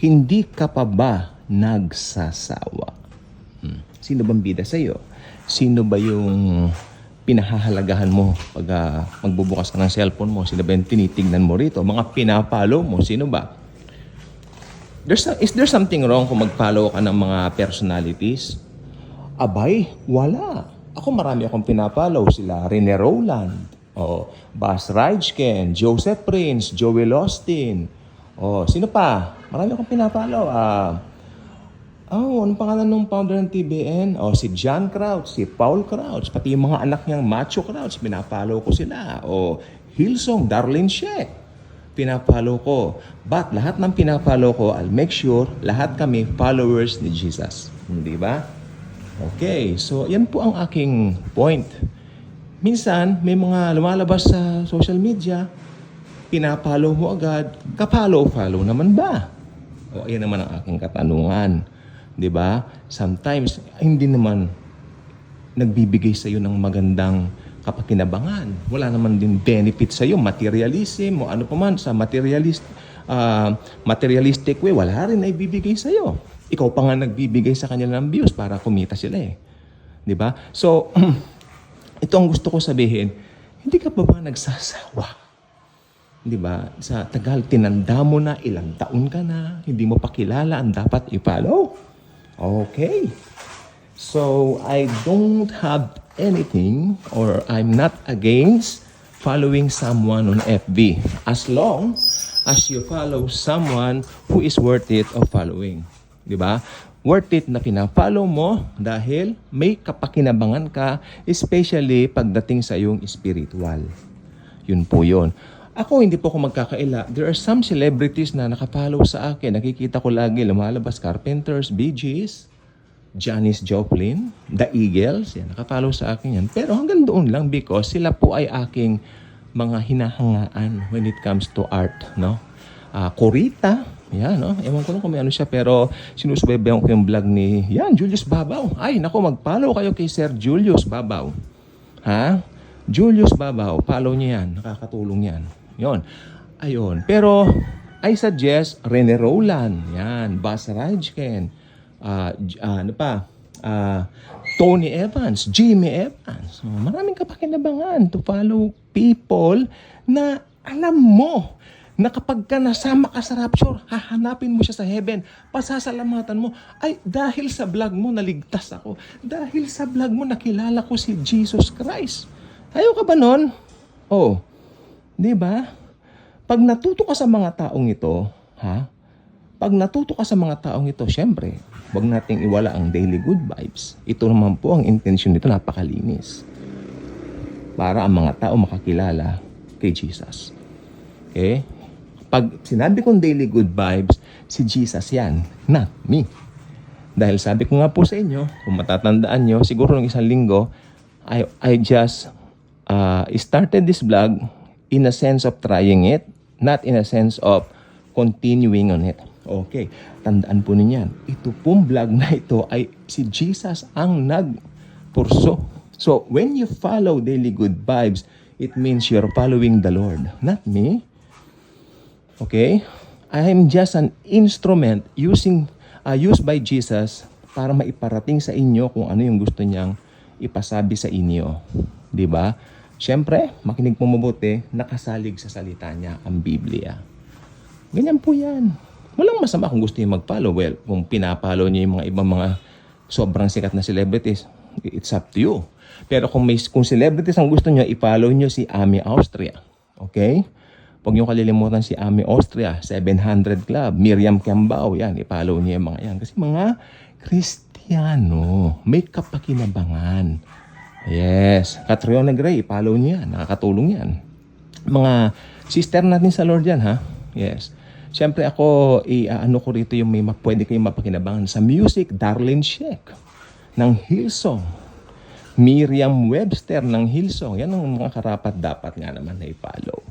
hindi ka pa ba nagsasawa? Hmm. Sino bang bida sa'yo? Sino ba yung pinahahalagahan mo pag ah, magbubukas ka ng cellphone mo? Sino ba yung tinitignan mo rito? Mga pinapalo mo, sino ba? There's is there something wrong kung mag-follow ka ng mga personalities? Abay, wala. Ako marami akong pinapollow. Sila Rene Rowland, o Bas Rajken, Joseph Prince, Joel Austin. O, sino pa? Marami akong pinapollow. Ah, oh, anong pangalan ng founder ng TBN? O, si John Crouch, si Paul Crouch, pati yung mga anak niyang Macho Crouch, pinapollow ko sila. O, Hillsong, Darlene Sheck, pinapollow ko. But lahat ng pinapollow ko, I'll make sure lahat kami followers ni Jesus. Hindi ba? Okay, so yan po ang aking point. Minsan, may mga lumalabas sa social media, pinapollow mo agad, kapalo-follow naman ba? O, ayan naman ang aking katanungan. ba? Sometimes, hindi naman nagbibigay sa iyo ng magandang kapakinabangan. Wala naman din benefit sa iyo, materialism o ano pa man sa materialist ah, materialistic way, wala rin na ibibigay sa iyo. Ikaw pa nga nagbibigay sa kanila ng views para kumita sila eh. ba? So ito ang gusto ko sabihin, hindi ka ba ba nagsasawa? 'Di ba? Sa tagal tinanda mo na ilang taon ka na, hindi mo pa kilala ang dapat i-follow. Okay. So, I don't have anything or I'm not against following someone on FB as long as you follow someone who is worth it of following. 'Di ba? Worth it na pina-follow mo dahil may kapakinabangan ka especially pagdating sa iyong spiritual. Yun po yun. Ako, hindi po ako magkakaila. There are some celebrities na nakapollow sa akin. Nakikita ko lagi lumalabas Carpenters, Bee Gees, Janis Joplin, The Eagles. Yan, nakapollow sa akin yan. Pero hanggang doon lang because sila po ay aking mga hinahangaan when it comes to art. No? Ah, Corita, yan, no? Ewan ko lang kung may ano siya, pero sinusubaybayan ko yung vlog ni, yan, Julius Babaw. Ay, nako, mag-follow kayo kay Sir Julius Babaw. Ha? Julius Babaw, follow niya yan. Nakakatulong yan. Yon. Ayun. Pero, I suggest Rene Rowland. Yan. Bas Rajken. ah, ano pa? Ah, Tony Evans. Jimmy Evans. So, maraming kapakinabangan to follow people na alam mo na kapag ka nasama ka sa rapture, hahanapin mo siya sa heaven, pasasalamatan mo, ay dahil sa vlog mo naligtas ako. Dahil sa vlog mo nakilala ko si Jesus Christ. Ayaw ka ba nun? Oh, di ba? Pag natuto ka sa mga taong ito, ha? Pag natuto ka sa mga taong ito, syempre, wag nating iwala ang daily good vibes. Ito naman po ang intention nito, napakalinis. Para ang mga tao makakilala kay Jesus. Okay? Pag sinabi kong daily good vibes, si Jesus yan, not me. Dahil sabi ko nga po sa inyo, kung matatandaan nyo, siguro ng isang linggo, I, I just uh, started this vlog in a sense of trying it, not in a sense of continuing on it. Okay, tandaan po ninyan. Ito pong vlog na ito ay si Jesus ang nagpurso. So, when you follow daily good vibes, it means you're following the Lord, not me. Okay? I am just an instrument using uh, used by Jesus para maiparating sa inyo kung ano yung gusto niyang ipasabi sa inyo. 'Di ba? Siyempre, makinig po mabuti, nakasalig sa salita niya ang Biblia. Ganyan po yan. Walang masama kung gusto niyo mag-follow. Well, kung pinapalo niyo yung mga ibang mga sobrang sikat na celebrities, it's up to you. Pero kung may kung celebrities ang gusto niyo, i-follow niyo si Ami Austria. Okay? Huwag niyo kalilimutan si Ami Austria, 700 Club, Miriam Kiambao, yan, i-follow niyo yung mga yan. Kasi mga Kristiyano, may kapakinabangan. Yes. Catriona Gray, i-follow niyo yan, nakakatulong yan. Mga sister natin sa Lord yan, ha? Yes. Siyempre ako, i-ano ko rito yung may ma- pwede kayong mapakinabangan. Sa music, Darlene Sheck ng Hillsong. Miriam Webster ng Hillsong. Yan ang mga karapat dapat nga naman na i-follow.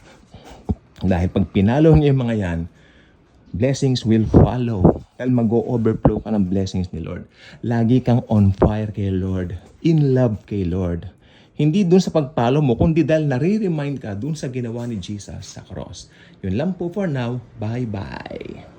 Dahil pag pinalo niyo yung mga yan, blessings will follow. Dahil mag-overflow ka ng blessings ni Lord. Lagi kang on fire kay Lord. In love kay Lord. Hindi dun sa pagpalo mo, kundi dahil nare-remind ka dun sa ginawa ni Jesus sa cross. Yun lang po for now. Bye-bye.